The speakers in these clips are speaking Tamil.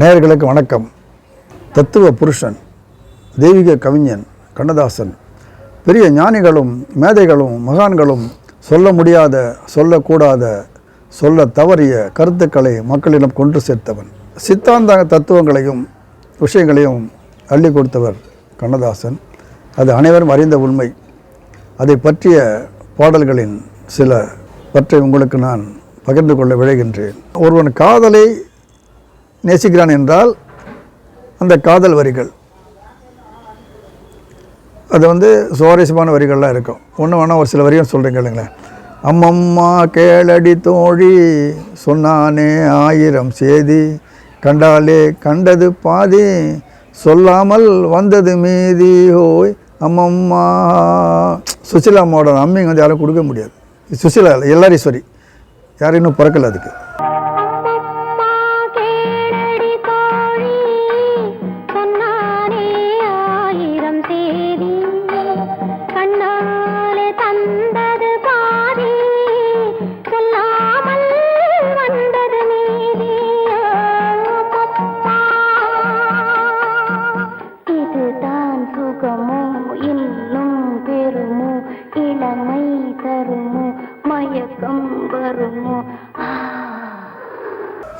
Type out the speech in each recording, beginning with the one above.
நேயர்களுக்கு வணக்கம். தத்துவ புருஷன் தெய்வீக கவிஞன் கண்ணதாசன். பெரிய ஞானிகளும் மேதைகளும் மகான்களும் சொல்ல முடியாத சொல்லக்கூடாத சொல்ல தவறிய கருத்துக்களை மக்களிடம் கொண்டு சேர்த்தவன். சித்தாந்த தத்துவங்களையும் விஷயங்களையும் அள்ளி கொடுத்தவர் கண்ணதாசன். அது அனைவரும் அறிந்த உண்மை. அதை பற்றிய பாடல்களின் சில பற்றி உங்களுக்கு நான் பகிர்ந்து கொள்ள விழைகின்றேன். ஒருவன் காதலை நேசிக்கிறான் என்றால் அந்த காதல் வரிகள். அது வந்து சுவாரஸ்யமான வரிகள்லாம் இருக்கும். ஒன்று வேணால் ஒரு சில வரிகள் சொல்கிறேன் இல்லைங்களேன் அம்மம்மா கேளடி தோழி சொன்னானே ஆயிரம் சேதி கண்டாலே கண்டது பாதி சொல்லாமல் வந்தது மீதி ஹோய் அம்மம்மா. சுசிலா அம்மாவோட அம்மிங்க வந்து யாரும் கொடுக்க முடியாது. சுசிலா இல்லை எல்லாரீஸ்வரி யாரும் இன்னும் பிறக்கல அதுக்கு.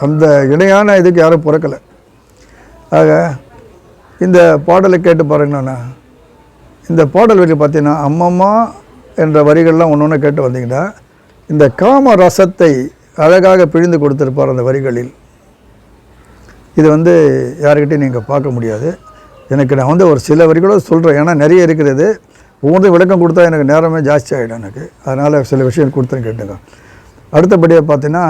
அந்த இணையான இதுக்கு யாரும் பிறக்கலை. ஆக இந்த பாடலை கேட்டு பாருங்கண்ணா இந்த பாடல் வரி பார்த்தீங்கன்னா அம்மம்மா என்ற வரிகள்லாம் ஒன்று ஒன்று கேட்டு வந்தீங்கன்னா இந்த காம ரசத்தை அழகாக பிழிந்து கொடுத்துருப்பார் அந்த வரிகளில். இது வந்து யாருக்கிட்டையும் நீங்கள் பார்க்க முடியாது. எனக்கு நான் வந்து ஒரு சில வரிகளோ சொல்கிறேன் ஏன்னா நிறைய இருக்கிறது ஒவ்வொன்றும் விளக்கம் கொடுத்தா எனக்கு நேரமே ஜாஸ்தி ஆகிடும் எனக்கு. அதனால் சில விஷயம் கொடுத்தேன்னு கேட்டுங்க அடுத்தபடியாக பார்த்தீங்கன்னா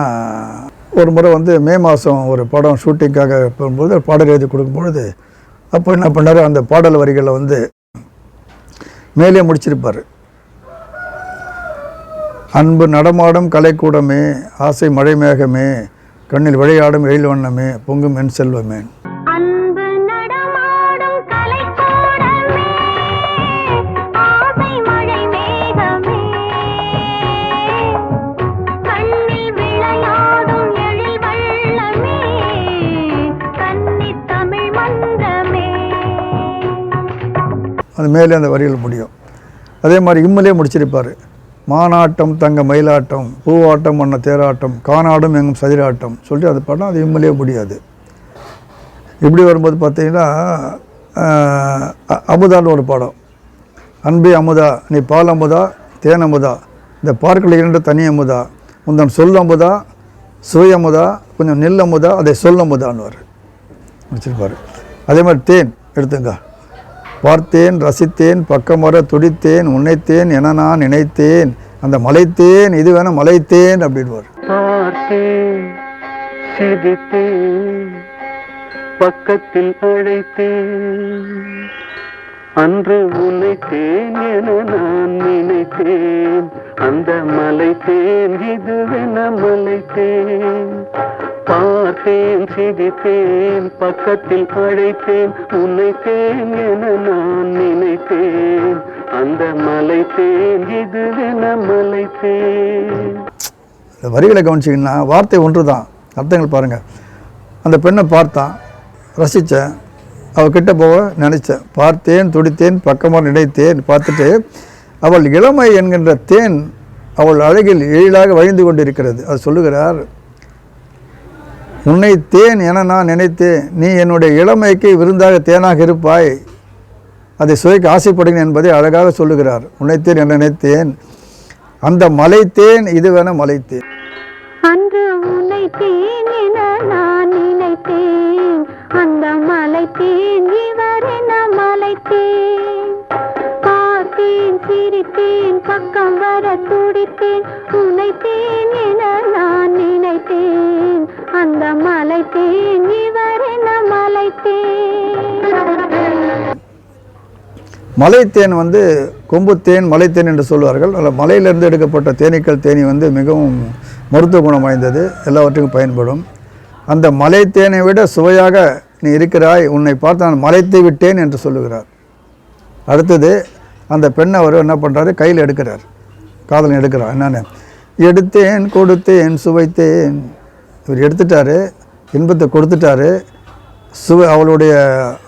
ஒரு முறை வந்து மே மாதம் ஒரு படம் ஷூட்டிங்காக போகும்போது பாடல் எழுதி கொடுக்கும்பொழுது அப்போ என்ன பண்ணார் அந்த பாடல் வரிகளை வந்து மேலே முடிச்சிருப்பார். அன்பு நடமாடும் கலைக்கூடமே ஆசை மழை மேகமே கண்ணில் விளையாடும் எயில் வண்ணமே பொங்கும் என் செல்வமே. அது மேலே அந்த வரிகள் முடியும். அதே மாதிரி இம்மலே முடிச்சிருப்பார். மானாட்டம் தங்க மயிலாட்டம் பூவாட்டம் மன்ன தேராட்டம் காணாடும் எங்கும் சதிராட்டம் சொல்லிட்டு அது படம் அது இம்மலே முடியாது. இப்படி வரும்போது பார்த்தீங்கன்னா அ- அமுதான்னு ஒரு படம். அன்பே அமுதா நீ பால் அமுதா தேன் அமுதா இந்த பார்க்கல இரண்டு தனி அமுதா உந்தன் சொல் அமுதா சுவை அமுதா கொஞ்சம் நெல் அமுதா அதை சொல் அமுதான்னு முடிச்சிருப்பார். அதே மாதிரி தேன் எடுத்துங்க. பார்த்தேன் ரசித்தேன் பக்கமர துடித்தேன் உன்னைத்தேன் என நான் நினைத்தேன். அந்த மலைத்தேன் இது வேணா மலைத்தேன் அப்படின்வார் பக்கத்தில் அழைத்தேன். அன்று உன்னைத்தேன் என நான் நினைத்தேன். அந்த மலைத்தேன் இதுவென மலைத்தேன். பார்த்தேன் சிரித்தேன் பக்கத்தில் அழைத்தேன் உன்னைத்தேன் என நான் நினைத்தேன். அந்த மலைத்தேன் இதுவென மலைத்தேன். இந்த வரிகளை கவனிச்சிங்கன்னா வார்த்தை ஒன்று தான் அர்த்தங்கள் பாருங்கள் அந்த பெண்ணை பார்த்தான் ரசித்தேன் அவகிட்ட போக நினச்சேன். பார்த்தேன் துடித்தேன் பக்கமாக நினைத்தேன். பார்த்துட்டு அவள் இளமை என்கின்ற தேன் அவள் அழகில் எழிலாக வழிந்து கொண்டிருக்கிறது. அது சொல்லுகிறார் உன்னை தேன் என நான் நினைத்தேன். நீ என்னுடைய இளமைக்கு விருந்தாக தேனாக இருப்பாய். அதை சுவைக்க ஆசைப்படுகிறேன் என்பதை அழகாக சொல்லுகிறார். உன்னைத்தேன் என நினைத்தேன். அந்த மலைத்தேன் இதுவென மலைத்தேன். அன்று உன்னை தேன் என நான் நினைத்தேன். அந்த மலை தேன் இவர் என மலைத்தேன். பார்த்தேன் சிரித்தேன் பக்கம் வர மலைத்தேன் வந்து கொம்புத்தேன் மலைத்தேன் என்று சொல்வார்கள். அதில் மலையிலிருந்து எடுக்கப்பட்ட தேனீக்கள் தேனி வந்து மிகவும் மருத்துவ குணம் வாய்ந்தது. எல்லாவற்றுக்கும் பயன்படும். அந்த மலைத்தேனை விட சுவையாக நீ இருக்கிறாய் உன்னை பார்த்து நான் மலைத்து விட்டேன் என்று சொல்லுகிறார். அடுத்தது அந்த பெண்ணை அவர் என்ன பண்ணுறாரு கையில் எடுக்கிறார். காதலன் எடுக்கிறார். என்னென்ன? எடுத்தேன் கொடுத்தேன் சுவைத்தேன். இவர் எடுத்துட்டாரு. இன்பத்தை கொடுத்துட்டாரு. சுவை அவளுடைய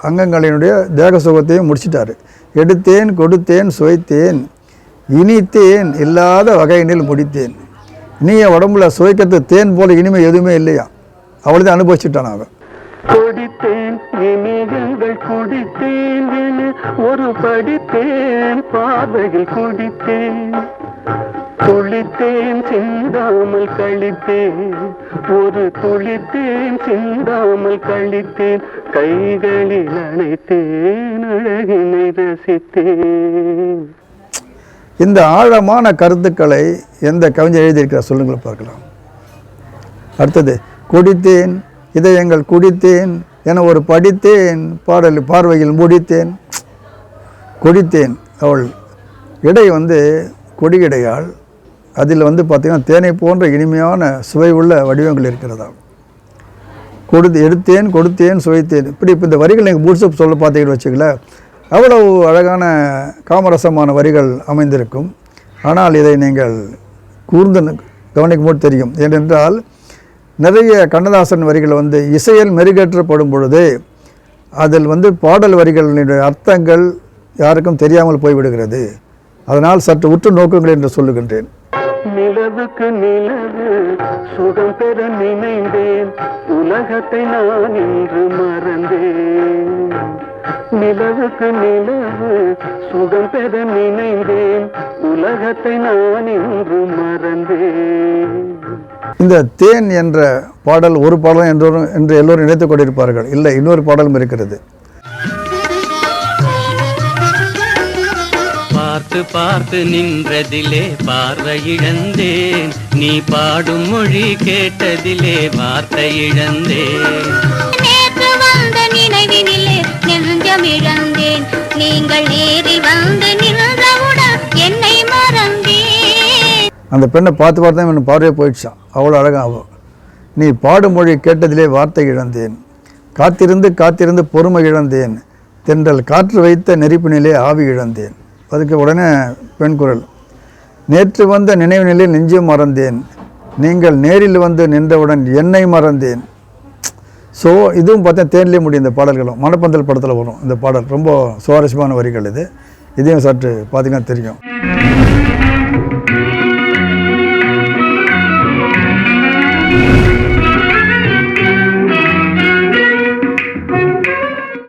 அங்கங்களினுடைய தேக சுகத்தையும் முடிச்சிட்டாரு. எடுத்தேன் கொடுத்தேன் சுவைத்தேன் இனித்தேன் இல்லாத வகையினில் முடித்தேன். நீ என் உடம்புல சுவைக்கிறது தேன் போல இனிமை எதுவுமே இல்லையா? அவளுதான் அனுபவிச்சுட்டான் அவன். குடித்தேன் இனிகள் குடித்தேன் ஒரு படித்தேன் பார்வையில் குடித்தேன். துளித்தேன் சிந்தாமல் கழித்தேன். ஒரு துளித்தேன் சிந்தாமல் கழித்தேன். கைகளில் அணைத்தேன் அழகினை ரசித்தேன். இந்த ஆழமான கருத்துக்களை எந்த கவிஞர் எழுதியிருக்கிறார் சொல்லுங்கள் பார்க்கலாம். அடுத்தது குடித்தேன் இதயங்கள் குடித்தேன் என ஒரு படித்தேன் பாடல் பார்வையில் முடித்தேன். குடித்தேன். அவள் இடை வந்து கொடியிடையாள் அதில் வந்து பார்த்திங்கன்னா தேனை போன்ற இனிமையான சுவை உள்ள வடிவங்கள் இருக்கிறதா கொடுத்து எடுத்தேன் கொடுத்தேன் சுவைத்தேன். இப்படி இப்போ இந்த வரிகள் நீங்கள் பூட்ஸ்அப் சொல்ல பார்த்தீங்கன்னு வச்சுக்கல அவ்வளவு அழகான காமரசமான வரிகள் அமைந்திருக்கும். ஆனால் இதை நீங்கள் கூர்ந்து கவனிக்கும் போது தெரியும். ஏனென்றால் நிறைய கண்ணதாசன் வரிகள் வந்து இசையில் மெருகேற்றப்படும் பொழுது அதில் வந்து பாடல் வரிகளினுடைய அர்த்தங்கள் யாருக்கும் தெரியாமல் போய்விடுகிறது. அதனால் சற்று உற்று நோக்குங்கள் என்று சொல்லுகின்றேன். நிலவுக்கு நிலவு சுகம் பெற நினைந்தேன். உலகத்தை நான் இன்று மறந்தேன். நிலவுக்கு நிலவு சுகம் பெற நினைந்தேன். உலகத்தை நான் இன்று மறந்தேன். இந்த தேன் என்ற பாடல் ஒரு பாடல் என்றோரும் என்று எல்லோரும் நினைத்துக் கொண்டிருப்பார்கள். இல்லை இன்னொரு பாடலும் இருக்கிறது. பார்த்து பார்த்து நின்றதிலே பார்வை இழந்தேன். நீ பாடும் மொழி கேட்டதிலே வார்த்தை இழந்தேன். நேற்று வந்த நினைவினிலே நெஞ்சம் இழந்தேன். நீங்கள் ஏறி வந்து நின்றவுடன் என்னை மறந்தேன். அந்த பெண்ணை பார்த்து பார்த்து தான் பார்வையே போயிடுச்சான். அவ்வளோ அழகா அவள். நீ பாடும் மொழி கேட்டதிலே வார்த்தை இழந்தேன். காத்திருந்து காத்திருந்து பொறுமை இழந்தேன். தென்றல் காற்று வைத்த நெருப்பினிலே ஆவி இழந்தேன். அதுக்கு உடனே பெண் குரல் நேற்று வந்த நினைவு நிலையில் நெஞ்சம் மறந்தேன். நீங்கள் நேரில் வந்து நின்றவுடன் என்னை மறந்தேன். ஸோ இதுவும் பார்த்தா தேன்லேயே முடியும் இந்த பாடல்களும். மணப்பந்தல் படத்தில் வரும் இந்த பாடல். ரொம்ப சுவாரஸ்யமான வரிகள் இது. இதையும் சற்று பார்த்தீங்கன்னா தெரியும்.